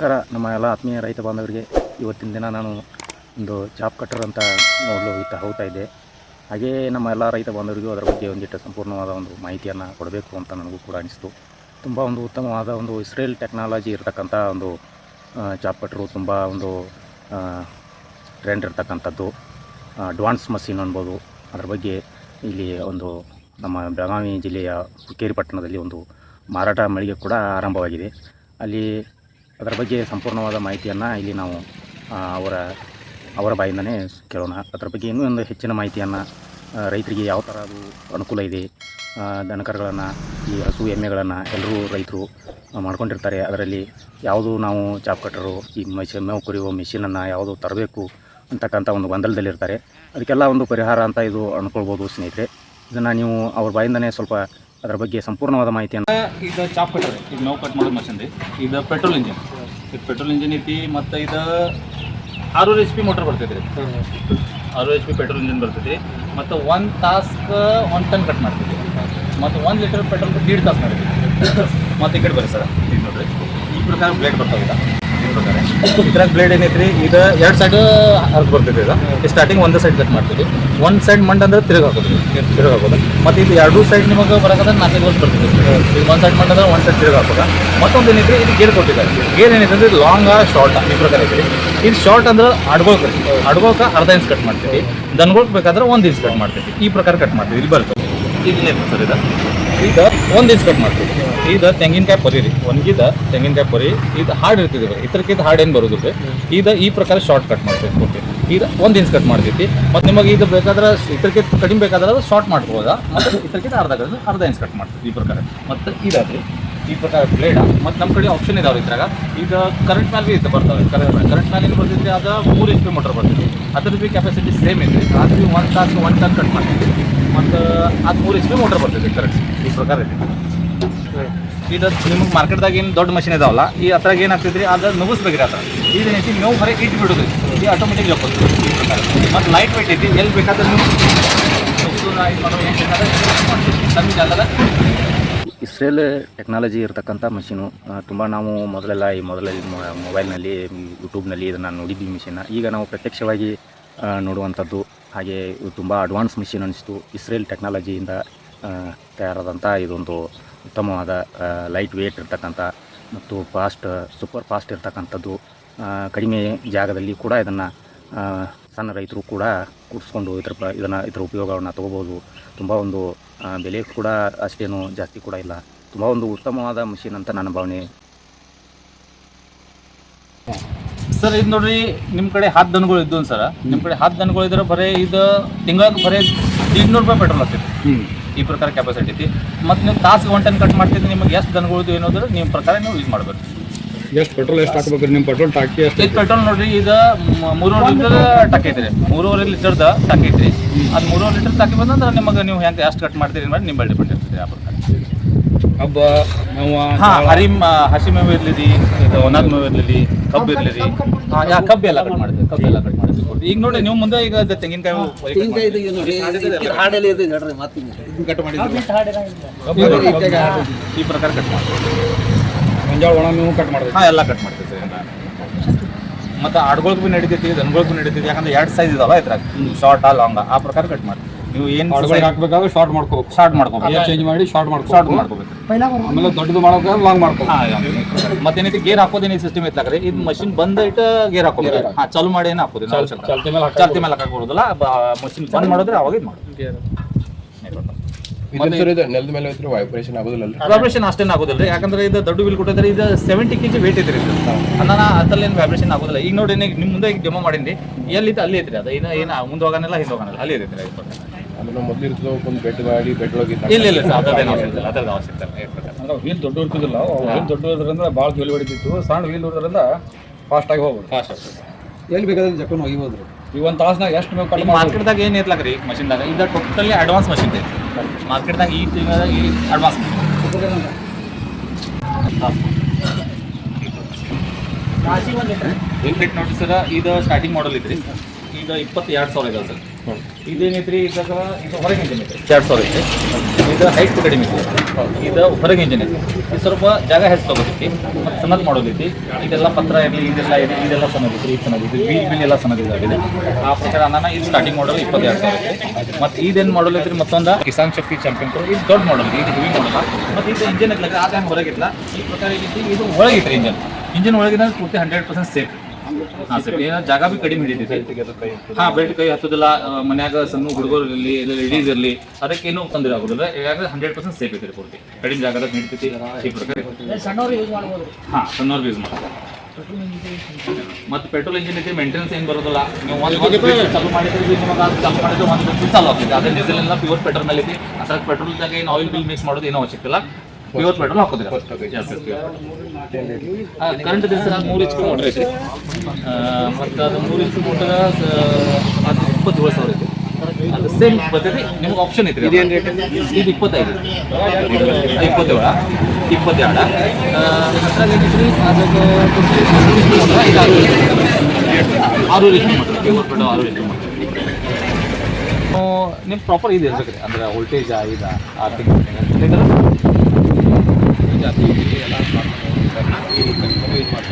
ನಮಸ್ಕಾರ. ನಮ್ಮ ಎಲ್ಲ ಆತ್ಮೀಯ ರೈತ ಬಾಂಧವರಿಗೆ ಇವತ್ತಿನ ದಿನ ನಾನು ಒಂದು ಜಾಬ್ ಕಟ್ಟರ್ ಅಂತ ನೋಡಲು ಹೋಗ್ತಾ ಹೋಗ್ತಾ ಇದ್ದೆ. ಹಾಗೆಯೇ ನಮ್ಮ ಎಲ್ಲ ರೈತ ಬಾಂಧವರಿಗೂ ಅದರ ಬಗ್ಗೆ ಒಂದಿಷ್ಟು ಸಂಪೂರ್ಣವಾದ ಒಂದು ಮಾಹಿತಿಯನ್ನು ಕೊಡಬೇಕು ಅಂತ ನನಗೂ ಕೂಡ ಅನಿಸ್ತು. ತುಂಬ ಒಂದು ಉತ್ತಮವಾದ ಒಂದು ಇಸ್ರೇಲ್ ಟೆಕ್ನಾಲಜಿ ಇರತಕ್ಕಂಥ ಒಂದು ಜಾಬ್ ಕಟ್ಟರು ತುಂಬ ಒಂದು ಟ್ರೆಂಡ್ ಇರ್ತಕ್ಕಂಥದ್ದು. ಅಡ್ವಾನ್ಸ್ ಮಷೀನ್ ಅನ್ಬೋದು. ಅದರ ಬಗ್ಗೆ ಇಲ್ಲಿ ಒಂದು ನಮ್ಮ ಬೆಳಗಾವಿ ಜಿಲ್ಲೆಯ ಹುಕ್ಕೇರಿ ಪಟ್ಟಣದಲ್ಲಿ ಒಂದು ಮಾರಾಟ ಮಳಿಗೆ ಕೂಡ ಆರಂಭವಾಗಿದೆ. ಅಲ್ಲಿ ಅದರ ಬಗ್ಗೆ ಸಂಪೂರ್ಣವಾದ ಮಾಹಿತಿಯನ್ನು ಇಲ್ಲಿ ನಾವು ಅವರ ಅವರ ಬಾಯಿಂದನೇ ಕೇಳೋಣ. ಅದರ ಬಗ್ಗೆ ಇನ್ನೂ ಒಂದು ಹೆಚ್ಚಿನ ಮಾಹಿತಿಯನ್ನು ರೈತರಿಗೆ ಯಾವ ಥರ ಅದು ಅನುಕೂಲ ಇದೆ ದನ ದನಕರುಗಳನ್ನು, ಈ ಹಸು ಎಮ್ಮೆಗಳನ್ನು ಎಲ್ಲರೂ ರೈತರು ಮಾಡ್ಕೊಂಡಿರ್ತಾರೆ. ಅದರಲ್ಲಿ ಯಾವುದು ನಾವು ಚಾಪ್ ಕಟ್ಟರು, ಈ ಮೆಷಿನ್ ಮೇವು ಕುರಿಯುವ ಮಿಷಿನನ್ನು ಯಾವುದು ತರಬೇಕು ಅಂತಕ್ಕಂಥ ಒಂದು ಗೊಂದಲದಲ್ಲಿರ್ತಾರೆ. ಅದಕ್ಕೆಲ್ಲ ಒಂದು ಪರಿಹಾರ ಅಂತ ಇದು ಅನ್ಕೊಳ್ಬೋದು ಸ್ನೇಹಿತರೆ. ಇದನ್ನು ನೀವು ಅವ್ರ ಬಾಯಿಂದನೇ ಸ್ವಲ್ಪ ಅದರ ಬಗ್ಗೆ ಸಂಪೂರ್ಣವಾದ ಮಾಹಿತಿಯನ್ನು ಇದು ಚಾಪ್ ಕಟ್ಟರ್ ಇದು ನಾವು ಕಟ್ ಮಾಡೋದು ಮಷಿನ್ ಇದು ಪೆಟ್ರೋಲ್ ಇಂಜಿನ್. ಇದು ಪೆಟ್ರೋಲ್ ಇಂಜಿನ್ ಐತಿ ಮತ್ತು ಇದು ಆರೂರು ಎಚ್ ಪಿ ಮೋಟರ್ ಬರ್ತೈತಿ ರೀ ಆರು ಎಚ್ ಪಿ ಪೆಟ್ರೋಲ್ ಇಂಜಿನ್ ಬರ್ತೈತಿ. ಮತ್ತು ಒಂದು ತಾಸ್ಗೆ ಒಂದು ಟನ್ ಕಟ್ ಮಾಡ್ತೈತಿ. ಮತ್ತು ಒಂದು ಲೀಟರ್ ಪೆಟ್ರೋಲ್ ದೀಡ್ ತಾಸು ಮಾಡ್ತೀವಿ ಮತ್ತು ಈ ಕಡೆ ಬರ್ರಿ ಸರ್ ನೋಡ್ರಿ. ಈ ಪ್ರಕಾರ ಬ್ಲೇಡ್ ಬರ್ತಾವೆ ಇದ್ರಾಗ ಬ್ಲೇಡ್ ಏನೈತ್ರಿ? ಇದು ಎರಡು ಸೈಡ್ ಅರ್ಧ ಬರ್ತೈತಿ ಇದು. ಸ್ಟಾರ್ಟಿಂಗ್ ಒಂದು ಸೈಡ್ ಕಟ್ ಮಾಡ್ತೀವಿ. ಒಂದು ಸೈಡ್ ಮಂಡ್ ಅಂದ್ರೆ ತಿರುಗಿ ಹಾಕೋದು ತಿರುಗಿ ಹಾಕೋದು. ಮತ್ತು ಇದು ಎರಡೂ ಸೈಡ್ ನಿಮಗೆ ಬರೋಕಂದ್ರೆ ನಾಲ್ಕೈದು ವರ್ಷ ಬರ್ತೈತಿ ಈಗ ಒಂದು ಸೈಡ್ ಮಂಡ್ ಅಂದ್ರೆ ಒಂದು ಸೈಡ್ ತಿರುಗಿ ಹಾಕೋದು. ಮತ್ತೊಂದು ಏನೈತಿ ಇದು ಗೇರ್ ಕೊಟ್ಟಿದ್ದಾರೆ. ಗೇರ್ ಏನೈತೆ ಅಂದ್ರೆ ಲಾಂಗ್ ಶಾರ್ಟ್ ಈ ಪ್ರಕಾರ ಐತ್ರಿ. ಇದು ಶಾರ್ಟ್ ಅಂದ್ರೆ ಅಡ್ಗೋಕ್ ಅಡ್ಗೋಕ ಅರ್ಧ ಇಂಚ್ ಕಟ್ ಮಾಡ್ತೀವಿ. ದನ್ಗೋಕ್ ಬೇಕಾದ್ರೆ ಒಂದು ಇಂಚ್ ಕಟ್ ಮಾಡ್ತೀವಿ. ಈ ಪ್ರಕಾರ ಕಟ್ ಮಾಡ್ತೀವಿ. ಇಲ್ಲಿ ಬರ್ತದೆ. ಇದನ್ನೇ ಸರ್ ಇದು? ಈಗ ಒಂದು ಇಂಚ್ ಕಟ್ ಮಾಡ್ತೀವಿ. ಇದು ತೆಂಗಿನಕಾಯಿ ಪರಿ ರೀ. ಒಣಗಿದ ತೆಂಗಿನಕಾಯಿ ಪರಿ, ಇದು ಹಾರ್ಡ್ ಇರ್ತಿದ್ದೆ ಬರೀ. ಇತರಕ್ಕಿಂತ ಹಾರ್ಡ್ ಏನು ಬರೋದು ರೀ. ಇದು ಈ ಪ್ರಕಾರ ಶಾರ್ಟ್ ಕಟ್ ಮಾಡ್ತೀವಿ ಓಕೆ ಇದು ಒಂದು ಇಂಚ್ ಕಟ್ ಮಾಡ್ತೈತಿ. ಮತ್ತು ನಿಮಗೆ ಇದು ಬೇಕಾದ್ರೆ ಇತರಕ್ಕಿಂತ ಕಡಿಮೆ ಬೇಕಾದ್ರೆ ಅದು ಶಾರ್ಟ್ ಮಾಡ್ಬೋದಾ ಮತ್ತು ಇತರಕ್ಕಿಂತ ಅರ್ಧ ಅರ್ಧ ಇಂಚ್ ಕಟ್ ಮಾಡ್ತೀವಿ ಈ ಪ್ರಕಾರ. ಮತ್ತು ಇದಾದ್ರಿ. ಈ ಪ್ರಕಾರ ಬ್ಲೇಡ್ ಮತ್ತು ನಮ್ಮ ಕಡೆ ಆಪ್ಷನ್ ಇದಾವೆ ಇದ್ರಾಗ. ಈಗ ಕರೆಂಟ್ ಮೇಲೆ ಇದು ಬರ್ತವೆ ಕರೆಂಟ್ ಮೇಲೆ ಏನು ಬರ್ತೈತಿ ಅದು ಮೂರು ಇಂಚ್ ಮೋಟರ್ ಬರ್ತೈತಿ. ಅದ್ರ ಬಿ ಕೆಪಾಸಿಟಿ ಸೇಮ್ ಐತಿ ಬಿ ಒಂದು ತಾಸು ಒನ್ ಟನ್ ಕಟ್ ಮಾಡ್ತೀವಿ. ಮತ್ತು ಅದು ಮೂರು ಇಂಚ್ ಮೋಟರ್ ಬರ್ತೈತಿ ಕರೆಂಟ್ ಈ ಪ್ರಕಾರ ಐತಿ ಇದು ನಿಮ್ಗೆ ಮಾರ್ಕೆಟ್ದಾಗ ಏನು ದೊಡ್ಡ ಮಷಿನ್ ಇದಾವಲ್ಲ, ಈ ಹತ್ರ ಏನು ಆಗ್ತೈತ್ರಿ ಅದು ಹತ್ರ. ಇದು ಇದೇನೈತಿ ನೀವು ಹೊರಗೆ ಇಟ್ಟು ಬಿಡೋದು. ಈ ಆಟೋಮೆಟಿಕ್ ಪ್ರಕಾರ. ಮತ್ತು ಲೈಟ್ ವೆಯ್ಟ್ ಐತಿ, ಎಲ್ಲಿ ಬೇಕಾದ್ರೆ ನೀವು ಇಸ್ರೇಲ್ ಟೆಕ್ನಾಲಜಿ ಇರತಕ್ಕಂಥ ಮಷೀನು ತುಂಬ ನಾವು ಮೊದಲೆಲ್ಲ ಈ ಮೊದಲಲ್ಲಿ ಮೊಬೈಲ್ನಲ್ಲಿ ಯೂಟ್ಯೂಬ್ನಲ್ಲಿ ಇದನ್ನು ನೋಡಿದ್ವಿ ಮಿಷಿನ್ನ ಈಗ ನಾವು ಪ್ರತ್ಯಕ್ಷವಾಗಿ ನೋಡುವಂಥದ್ದು, ಹಾಗೆ ತುಂಬ ಅಡ್ವಾನ್ಸ್ ಮಿಷಿನ್ ಅನಿಸ್ತು. ಇಸ್ರೇಲ್ ಟೆಕ್ನಾಲಜಿಯಿಂದ ತಯಾರಾದಂಥ ಇದೊಂದು ಉತ್ತಮವಾದ ಲೈಟ್ ವೇಟ್ ಇರ್ತಕ್ಕಂಥ ಮತ್ತು ಫಾಸ್ಟ್ ಸೂಪರ್ ಫಾಸ್ಟ್ ಇರ್ತಕ್ಕಂಥದ್ದು ಕಡಿಮೆ ಜಾಗದಲ್ಲಿ ಕೂಡ ಇದನ್ನು ಸಣ್ಣ ರೈತರು ಕೂಡ ಕೂಡಿಸ್ಕೊಂಡು ಇದ್ರ ಪ ಇದನ್ನು ಇದರ ಉಪಯೋಗವನ್ನು ತೊಗೋಬೋದು. ತುಂಬ ಒಂದು ಬೆಲೆ ಕೂಡ ಅಷ್ಟೇನು ಜಾಸ್ತಿ ಕೂಡ ಇಲ್ಲ. ತುಂಬ ಒಂದು ಉತ್ತಮವಾದ ಮಷೀನ್ ಅಂತ ನನ್ನ ಭಾವನೆ. ಸರ್ ಇದು ನೋಡ್ರಿ ನಿಮ್ಮ ಕಡೆ ಹತ್ತು ದನಗಳು ಇದ್ದು ಸರ್? ನಿಮ್ಮ ಕಡೆ ಹತ್ತು ದನಗಳು ಇದ್ರೆ ಬರೀ ಇದು ತಿಂಗಳಿಗೆ ಬರೀ ಇನ್ನೂರು ರೂಪಾಯಿ ಪೆಟ್ರೋಲ್ ಆಗ್ತೈತಿ ಈ ಪ್ರಕಾರ ಕೆಪಾಸಿಟಿ ಐತಿ. ಮತ್ತು ನೀವು ತಾಸಿಗೆ ಒನ್ ಟನ್ ಕಟ್ ಮಾಡ್ತಿದ್ರೆ ನಿಮಗೆ ಎಷ್ಟು ದನಗಳದು ಏನೋದ್ರೆ ನಿಮ್ಮ ಪ್ರಕಾರ ನೀವು ಯೂಸ್ ಮಾಡಬೇಕು. ಎಷ್ಟು ಪೆಟ್ರೋಲ್ ಎಷ್ಟು ಹಾಕ್ಬೇಕು ನಿಮ್ಮ ಪೆಟ್ರೋಲ್ ಟಾಕಿ ಎಷ್ಟು ಇದು ಪೆಟ್ರೋಲ್ ನೋಡ್ರಿ ಇದು ಮ- ಮೂರುವರೆ ಲೀಟರ್ ಟಕ್ ಐತ್ರಿ. ಮೂರುವರೆ ಲೀಟರ್ದ ಟಕ್ ಐತ್ರಿ. ಅದು ಮೂರುವರೆ ಲೀಟರ್ ಟಾಕಿ ಬಂದಂದ್ರೆ ನಿಮಗೆ ನೀವು ಹೆಂಗೆ ಎಷ್ಟು ಕಟ್ ಮಾಡ್ತೀರಿ ಮಾಡಿ ನಿಮ್ಮ ಡಿಪೆಂಡ್ ಇರ್ತದೆ ಆ ಪ್ರಕಾರ. ಹಬ್ಬ ನಾವು ಹಾಂ ಹರಿ ಮ- ಹಸಿ ಮೇವು ಇರ್ಲಿರಿ ಇದು ಒಣದ ಮೇವು ಇರ್ಲಿರಿ ಕಬ್ಬು ಇರ್ಲಿರಿ. ಯಾ ಕಬ್ಬು ಎಲ್ಲ ಕಟ್ ಮಾಡ್ತೀವಿ ಕಬ್ಬು ಎಲ್ಲ ಕಟ್ ಮಾಡ್ತೀವಿ. ಈಗ ನೋಡಿ ನೀವು ಮುಂದೆ ಈಗ ಅದು ತೆಂಗಿನಕಾಯಿ ತೆಂಗಿನಕಾಯಿ ಇದು ನೋಡಿ ಇದು ಹಾಡೆಲ್ಲ ಇದೆ ಹೇಳ್ರಿ ಮತ್ತೆ ಕಟ್ ಮಾಡಿದ್ರಿ ಈ ಪ್ರಕಾರ ಕಟ್ ಮಾಡ್ತೀವಿ. ಗೊಂಜಾಳ ಒಣ ಮೇವು ಕಟ್ ಮಾಡಿದ್ರಿ ಹಾಂ ಎಲ್ಲ ಕಟ್ ಮಾಡ್ತೀವಿ ಸರ್ ಮತ್ತು ಆಡ್ಗೊಳಗೆ ನಡೀತೈತಿ ದನಗಳಿಗೆ ನಡೀತೈತಿ ಯಾಕಂದ್ರೆ ಎರಡು ಸೈಜ್ ಇದಾವ ಇದ್ರಾಗ. ಶಾರ್ಟ್ ಆ ಲಾಂಗ್ ಆ ಪ್ರಕಾರ ಕಟ್ ಮಾಡ್ತೀವಿ. ನೀವು ಏನು ಆಡ್ಗಳಿಗೆ ಹಾಕ್ಬೇಕಾದ್ರೆ ಶಾರ್ಟ್ ಮಾಡ್ಕೋಬೇಕು. ಶಾರ್ಟ್ ಮಾಡ್ಕೋಬೇಕು. ಚೇಂಜ್ ಮಾಡಿ ಶಾರ್ಟ್ ಮಾಡ್ಕೋ ಶಾರ್ಟ್ ಮಾಡ್ಕೋಬೇಕು. ಆಮೇಲೆ ದೊಡ್ಡದು ಮಾಡೋಕೆ ಲಾಂಗ್ ಮಾಡ್ಕೋ ಮತ್ತೇನೈತಿ? ಗೇರ್ ಹಾಕೋದೇನು ಸಿಸ್ಟಮ್ ಐತ್ಲಾಗ್ರಿ ಇದು ಮಷಿನ್ ಬಂದ ಇಟ್ಟು ಗೇರ್ ಹಾಕೋಬೇಕು. ಹಾಂ ಚಾಲು ಮಾಡಿ ಏನು ಹಾಕೋದು ಚಾಲ್ತಿ ಮೇಲೆ ಹಾಕ್ ಚಾಲ್ತಿ ಮೇಲೆ ಹಾಕಕ್ ಮಷಿನ್ ಬಂದ್ ಮಾಡಿದ್ರೆ ಅವಾಗ ಇದು ಮಾಡೋದು ನೆಲದ ಮೇಲೆ ಐತ್ರಿ ವೈಬ್ರೇಷನ್ ಆಗೋದಿಲ್ಲ ವೈಬ್ರೇಷನ್ ಅಷ್ಟೇನು ಆಗೋದಿಲ್ಲ ಯಾಕಂದ್ರೆ ಇದು ದೊಡ್ಡ ಬಿಲ್ ಕೊಟ್ಟಿದ್ರೆ ಇದು ಸೆವೆಂಟಿ ಕೆ ಜಿ ವೇಟ್ ಐತ್ರಿ ಇದು. ಅದ್ರಲ್ಲಿ ಏನು ವೈಬ್ರೇಷನ್ ಆಗೋದಿಲ್ಲ. ಈಗ ನೋಡಿ ನಿಮ್ಮ ಮುಂದೆ ಈಗ ಡೆಮೋ ಮಾಡೀನಿ ಎಲ್ಲಿತ್ತು ಅಲ್ಲಿ ಐತ್ರಿ ಅದು. ಏನು ಏನು ಮುಂದೆ ಹೋಗೋನಿಲ್ಲ ಹಿಂದೆ ಹೋಗೋನಿಲ್ಲ. ಅಲ್ಲಿ ಐತ್ರಿ ಅದು. ಮೊದಲು ಇರ್ತದ ಒಂದು ಬೆಡ್ ಮಾಡಿ ಬೆಡ್ ಒಳಗೆ ಇಲ್ಲ ಇಲ್ಲ ಸರ್ ಅದೇನು ಅವಶ್ಯಕತೆ ಇಲ್ಲ ಅದ್ರದ್ದು ಅವಶ್ಯಕತೆ ಇಲ್ಲ ಏನ್ ಪ್ರಕಾರ. ಅಂದ್ರೆ ವೀಲ್ ದೊಡ್ಡ ಇರ್ತಿದಿಲ್ಲ ವೀಲ್ ದೊಡ್ಡ ಇರೋದ್ರಿಂದ ಭಾಳ ಜೋಲಿ ಹೊಡಿತಿತ್ತು ಸಣ್ಣ ವೀಲ್ ಇರೋದ್ರಿಂದ ಫಾಸ್ಟ್ ಆಗಿ ಹೋಗ್ಬೋದು ಫಾಸ್ಟ್ ಆಗ್ತದೆ ಎಲ್ಲಿ ಬೇಕಾದ್ರೆ ಜಕ್ಕನ್ ಒಗಿಬೋದ್ರಿ ಈ ಒಂದು ತಾಸ್ನಾಗ ಎಷ್ಟು ಬೇಕು ಕಡಿಮೆ ಮಾರ್ಕೆಟ್ದಾಗ ಏನು ಐತ್ಲಾಗ ರೀ ಮಷಿನ್ದಾಗ ಇದು ಟೋಟಲಿ ಅಡ್ವಾನ್ಸ್ ಮಷಿನ್ ಐತಿ ಮಾರ್ಕೆಟ್ದಾಗ ಈ ತಿಂಗಳ ಈ ಅಡ್ವಾನ್ಸ್ ಇನ್ಫಿಟ್ ನೋಡಿ ಸರ್ ಇದು ಸ್ಟಾರ್ಟಿಂಗ್ ಮಾಡಲ್ ಇದ್ರಿ ಈಗ ಇಪ್ಪತ್ತೆರಡು ಸಾವಿರ ಇದೆ ಸರ್. ಇದೇನೈತ್ರಿ ಇದಾಗ ಇದು ಹೊರಗೆ ಇಂಜಿನ್ ಐತ್ರಿ. ಎರಡು ಸಾವಿರ ಐತಿ ಇದು ಹೈಟ್ ಕಡಿಮೆ ಐತಿ ಇದು ಹೊರಗೆ ಇಂಜಿನ್ ಐತಿ ಇದು ಸ್ವಲ್ಪ ಜಾಗ ಹೆಚ್ಚು ತಗೋತೈತಿ ಮತ್ತು ಸಣ್ಣದು ಮಾಡೋದೈತಿ. ಇದೆಲ್ಲ ಪತ್ರ ಇರಲಿ ಇದೆಲ್ಲ ಇದೆ ಇದೆಲ್ಲ ಸಣ್ಣದೈತಿ ಇದು ಸಣ್ಣದೈತಿ ಬೀಲ್ ಬಿಲ್ ಎಲ್ಲ ಸಣ್ಣದಿದ್ದಾಗಿದೆ ಆ ಪ್ರಕಾರ ನಾನು ಇದು ಸ್ಟಾರ್ಟಿಂಗ್ ಮಾಡಲ್ ಇಪ್ಪತ್ತೆರಡು ಸಾವಿರ ಐತಿ ಮತ್ತು ಇದೇನು ಮಾಡಲ್ ಐತ್ರಿ? ಮತ್ತೊಂದು ಕಿಸಾನ್ ಶಕ್ತಿ ಚಾಂಪಿಯನ್ ಇದು ದೊಡ್ಡ ಮಾಡಲ್ ಇದು ಹೆವಿ ಮಾಡಲ್ಲ ಮತ್ತು ಇದು ಇಂಜಿನ್ ಐತ್ಲಾಗ ಆ ಟೈಮ್ ಹೊರಗಿಲ್ಲ. ಈ ಪ್ರಕಾರ ಇದು ಒಳಗಿತ್ತು ಇಂಜನ್ ಇಂಜಿನ್ ಒಳಗಿನ ಪೂರ್ತಿ ಹಂಡ್ರೆಡ್ ಪರ್ಸೆಂಟ್ ಸೇಫ್ ಹಾಂ ಸರ್ ಏನೋ ಜಾಗ ಬಿ ಕಡಿಮೆ ಹಿಡಿತೈತಿ ಹಾ ಬೆಲ್ಟ್ ಕೈ ಹತ್ತೋದಿಲ್ಲ ಮನ್ಯಾಗ ಸಣ್ಣ ಹುಡುಗರು ಇರಲಿ ಇಲ್ಲ ಲೇಡೀಸ್ ಇರಲಿ ಅದಕ್ಕೇನು ತೊಂದರೆ ಆಗುದಿಲ್ಲ. ಯಾಕಂದ್ರೆ ಹಂಡ್ರೆಡ್ ಪರ್ಸೆಂಟ್ ಸೇಫ್ ಐತಿ ಪೂರ್ತಿ. ಕಡಿಮೆ ಜಾಗದಾಗ ಹಿಡಿತೈತಿ ಈ ಪ್ರಕಾರ ಹಾ ಯೂಸ್ ಮಾಡ್ಬೋದು. ಹಾಂ ಸಣ್ಣವ್ರು ಯೂಸ್ ಮಾಡ್ತಾರೆ ಮತ್ತೆ ಪೆಟ್ರೋಲ್ ಇಂಜಿನ್ ಐತಿ ಮೇಂಟೆನೆನ್ಸ್ ಏನು ಬರೋದಿಲ್ಲ. ನೀವು ಒಂದು ಚಾಲು ಮಾಡಿದ್ರೆ ಬಿ ನಿಮಗೆ ಅದು ಚಾಲು ಮಾಡಿದ್ರೆ ಒಂದು ಚಾಲು ಆಗ್ತೈತೆ. ಅದೇ ಡೀಸೆಲ್ ಎಲ್ಲ ಪ್ಯೂರ್ ಪೆಟ್ರೋಲ್ ಮೇಲೆ ಐತಿ ಅದ್ರ ಪೆಟ್ರೋಲ್ದಾಗ ಏನು ಆಯಿಲ್ ಬಿಲ್ ಮಿಕ್ಸ್ ಮಾಡೋದು ಏನೋ ಅವಶ್ಯಕ ಇಲ್ಲ. ಪ್ಯೂರ್ ಪೆಟ್ರೋಲ್ ಹಾಕೋದಿಲ್ಲ. ಕರೆಂಟ್ ದಿವಸ ಮೂರು ಎಚ್ ಪಿ ಮೋಟ್ರ್ ಐತಿ ಮತ್ತು ಅದು ಮೂರು ಎಚ್ ಪಿ ಮೋಟರ್ ಅದು ಇಪ್ಪತ್ತೇಳು ಸಾವಿರ ಐತಿ. ಅದು ಸೇಮ್ ಪದ್ಧತಿ ನಿಮ್ಗೆ ಆಪ್ಷನ್ ಐತೆ ಇದು ಏನು ರೇಟ್ ಇದು ಇಪ್ಪತ್ತೈದು. ಇಪ್ಪತ್ತೇಳ ಇಪ್ಪತ್ತೆರಡು. ಅದ್ರಾಗ ಏನೈತ್ರಿ ಅದ್ರಾಗ ಆರು ಪೆಟ್ರೋಲ್ ಆರು ಪಿ ಮೋಟರ್ ನಿಮ್ಮ ಪ್ರಾಪರ್ ಇದೆ ಇರ್ಬೇಕ್ರಿ ಅಂದ್ರೆ ವೋಲ್ಟೇಜ್ ಇದ ಆ ತಿಂಗಳು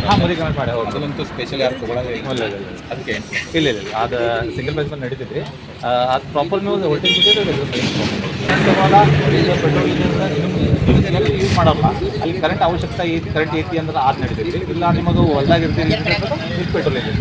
ಹಾಂ ಮರಿ ಕನೆಕ್ಟ್ ಮಾಡಿ ಹೌದು. ಅದನ್ನಂತೂ ಸ್ಪೆಷಲ್ ಯಾರು ತಗೊಳ್ಳೋದೇ ಇಲ್ಲ. ಅದಕ್ಕೆ. ಇಲ್ಲ ಇಲ್ಲ ಇಲ್ಲ. ಅದು ಸಿಂಗಲ್ ಪ್ರೈಸ್ ಮೇಲೆ ನಡೀತೈತಿ. ಅದು ಪ್ರಾಪರ್ ನೀವು ವೋಲ್ಟೇಜ್ ಪೆಟ್ರೋಲ್ ಯೂಸ್ ಮಾಡಲ್ಲ. ಅಲ್ಲಿ ಕರೆಂಟ್ ಅವಶ್ಯಕತೆ ಐತಿ ಕರೆಂಟ್ ಐತಿ ಅಂದ್ರೆ ಅದು ನಡೀತೈತಿ. ಇಲ್ಲ ನಿಮಗೆ ಹೊಲ್ದಾಗ ಇರ್ತೀರಿ ಪೆಟ್ರೋಲ್ ಇದೆ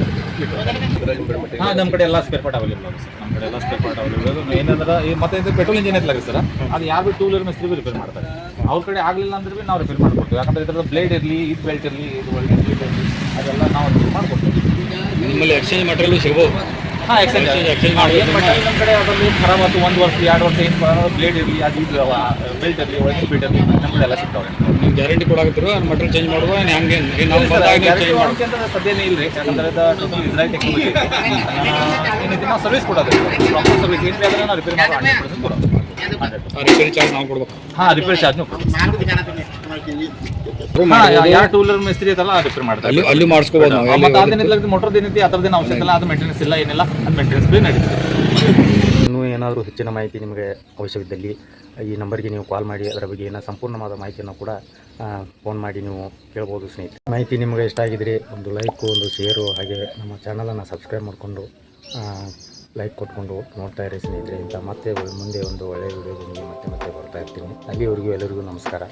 ಹಾಂ ನಮ್ಮ ಕಡೆ ಎಲ್ಲ ಸ್ಪೇರ್ ಪಾರ್ಟ್ ಅವೈಲೇಬಲ್ ಸರ್ ನಮ್ಮ ಕಡೆ ಎಲ್ಲ ಸ್ಪೇರ್ ಪಾರ್ಟ್ ಅವೈಲೇಬಲ್ ಏನಂದ್ರೆ ಮತ್ತೆ ಇದು ಪೆಟ್ರೋಲ್ ಇಂಜಿನ್ ಐತಲ್ಲ ಸರ್ ಅದು ಯಾವ ಭೀ ಟೂ ವೀಲರ್ ಮಿಸ್ತ್ರಿ ರಿಪೇರ್ ಮಾಡ್ತಾರೆ. ಅವ್ರ ಕಡೆ ಆಗಲಿಲ್ಲ ಅಂದ್ರೆ ಭೀ ನಾವು ರಿಪೇರ್ ಮಾಡ್ಕೊಡ್ತೀವಿ. ಯಾಕಂದ್ರೆ ಇದ್ರದ್ದು ಬ್ಲೇಡ್ ಇರಲಿ ಇದು ಬೆಲ್ಟ್ ಇರಲಿ ಇದು ಒಳಗೆ ಬ್ಲೇಡ್ ಇರಲಿ ಅದೆಲ್ಲ ನಾವು ರಿಪೇರ್ ಮಾಡ್ಕೊಡ್ತೀವಿ. ನಿಮ್ಮಲ್ಲಿ ಎಕ್ಸ್ಚೇಂಜ್ ಮಟೀರಿಯಲ್ ಸಿಗ್ಬೋದು. ಹಾಂ ಎಕ್ಸ್ಚೇಂಜ್ ಎಕ್ಸ್ಚೇಂಜ್ ಮಾಡಿ ಏನು ಮಾಡಿ ನಮ್ಮ ಕಡೆ ಅದರಲ್ಲಿ ಖರಾಬ್ ಆಯ್ತು. ಒಂದು ವರ್ಷ ಎರಡು ವರ್ಷ ಏನು ಬ್ಲೇಡ್ ಇರಲಿ ಅದು ಇದು ಬೆಲ್ಟ್ ಇರಲಿ ಒಳಗೆ ಬೆಲ್ಟ್ ಇರಲಿ ನಮ್ಮಲ್ಲಿ ಎಲ್ಲ ಸಿಗ್ತಾವೆ ನೀವು ಗ್ಯಾರಂಟಿ ಕೊಡಾಕತ್ತಿರೋ ಮಟೀರಿಯಲ್ ಚೇಂಜ್ ಮಾಡುವ ಹಂಗೆ ನಾವು ಅಂತ ಸದ್ಯನೇ ಇಲ್ಲ ರೀ ಯಾಕಂದ್ರೆ ಅದು ಟೋಟಲ್ ಇಸ್ರಾಯಲ್ ಟೆಕ್ನಾಲಜಿ ಏನೈತಿ ನಾವು ಸರ್ವಿಸ್ ಕೊಡೋದು. ಪ್ರಾಪರ್ ಸರ್ವಿಸ್ ಏನು ಬೇಕಾದ್ರೆ ನಾವು ರಿಪೇರ್ ಮಾಡಿ ಕೊಡೋದು. ರಿಪೇರಿ ಚಾರ್ಜ್ ನಾವು ಕೊಡ್ಬೇಕು. ಹಾಂ ರಿಪೇರ್ ಚಾರ್ಜ್ ಹಾಂ ಯಾರು ಟೂ ವೀಲರ್ ಮಿಸ್ತ್ರಿ ಐತಲ್ಲ ರಿಪೇರ್ ಮಾಡ್ತಾರೆ. ಅಲ್ಲಿ ಅಲ್ಲಿ ಮಾಡಿಸ್ಕೋಬೋದು ನಾವು. ಮತ್ತೆ ಅದೇನಿಲ್ಲ ಮೋಟರ್ ಏನೈತಿ ಅದ್ರದ್ದೇನು ಅವಶ್ಯಕತೆ ಇಲ್ಲ ಅದು ಮೇಂಟೆನೆನ್ಸ್ ಇಲ್ಲ ಏನಿಲ್ಲ ಅದು ಮೇಂಟೆನೆನ್ಸ್ ಫ್ರೀ ನಡೀತದೆ. ಇನ್ನೂ ಏನಾದರೂ ಹೆಚ್ಚಿನ ಮಾಹಿತಿ ನಿಮಗೆ ಅವಶ್ಯವಿದ್ದಲ್ಲಿ ಈ ನಂಬರ್ಗೆ ನೀವು ಕಾಲ್ ಮಾಡಿ ಅದರ ಬಗ್ಗೆ ಏನೋ ಸಂಪೂರ್ಣವಾದ ಮಾಹಿತಿಯನ್ನು ಕೂಡ ಫೋನ್ ಮಾಡಿ ನೀವು ಕೇಳ್ಬೋದು ಸ್ನೇಹಿತರೆ. ಮಾಹಿತಿ ನಿಮಗೆ ಇಷ್ಟ ಆಗಿದ್ರೆ ಒಂದು ಲೈಕು ಒಂದು ಶೇರು ಹಾಗೆ ನಮ್ಮ ಚಾನಲನ್ನು ಸಬ್ಸ್ಕ್ರೈಬ್ ಮಾಡಿಕೊಂಡು ಲೈಕ್ ಕೊಟ್ಕೊಂಡು ನೋಡ್ತಾ ಇರಿ ಸ್ನೇಹಿತರೆ. ಇಂಥ ಮತ್ತೆ ಮುಂದೆ ಒಂದು ಒಳ್ಳೆಯ ವಿಡಿಯೋದೊಂದಿಗೆ ಮತ್ತೆ ಮತ್ತೆ ಬರ್ತಾ ಇರ್ತೀನಿ. ಅಲ್ಲಿವರೆಗೂ ಎಲ್ಲರಿಗೂ ನಮಸ್ಕಾರ.